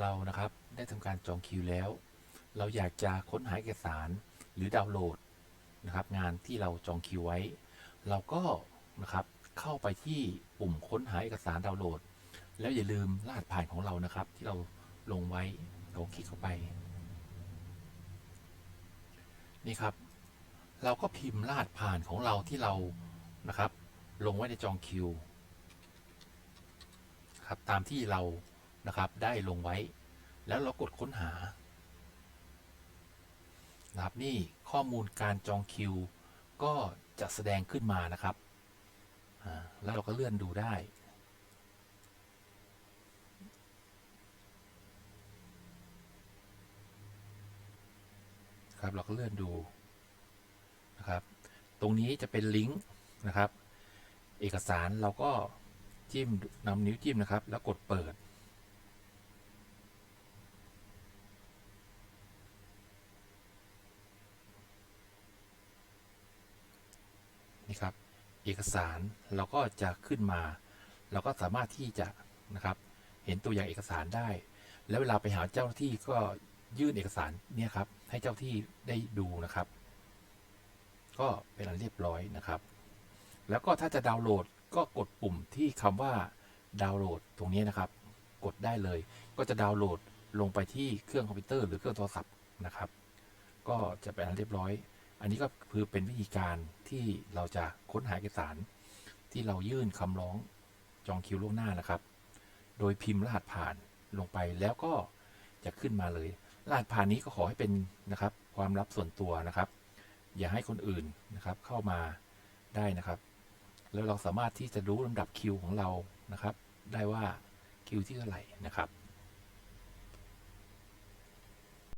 เรานะครับได้ทำการจองคิวแล้ว เราอยากจะค้นหาเอกสารหรือดาวน์โหลดนะครับงานที่เราจองคิวไว้ เราก็นะครับเข้าไปที่ปุ่มค้นหาเอกสารดาวน์โหลด แล้วอย่าลืมรหัสผ่านของเรานะครับ ที่เราลงไว้เราคลิกเข้าไป นี่ครับ เราก็พิมพ์รหัสผ่านของเราที่เรานะครับ ลงไว้ในจองคิวครับตามที่เรา นะครับ ได้ลงไว้ แล้วเรากดค้นหานะครับนี่ข้อมูลการจองคิว ก็จะแสดงขึ้นมานะครับ แล้วเราก็เลื่อนดูได้ ครับเราก็เลื่อนดูนะครับ ตรงนี้จะเป็นลิงก์นะครับ เอกสารเราก็จิ้มนำนิ้วจิ้มนะครับ แล้วกดเปิด นี่ครับเอกสารเราก็จะขึ้นมา เราก็สามารถที่จะนะครับเห็นตัวอย่างเอกสารได้ แล้วเวลาไปหาเจ้าที่ก็ยื่นเอกสารเนี่ยครับให้เจ้าที่ได้ดูนะครับ ก็เป็นอันเรียบร้อยนะครับ แล้วก็ถ้าจะดาวน์โหลดก็กดปุ่มที่คำว่าดาวน์โหลดตรงนี้นะครับ กดได้เลย ก็จะดาวน์โหลดลงไปที่เครื่องคอมพิวเตอร์หรือเครื่องโทรศัพท์นะครับ ก็จะเป็นอันเรียบร้อย อันนี้ก็คือเป็นวิธีการที่เราจะค้นหาเอกสาร ที่เรายื่นคำร้องจองคิวล่วงหน้านะครับ โดยพิมพ์รหัสผ่านลงไปแล้วก็จะขึ้นมาเลย รหัสผ่านนี้ก็ขอให้เป็นนะครับ ความลับส่วนตัวนะครับ อย่าให้คนอื่นนะครับเข้ามาได้นะครับ แล้วเราสามารถที่จะรู้ลำดับคิวของเรานะครับ ได้ว่าคิวที่เท่าไหร่นะครับ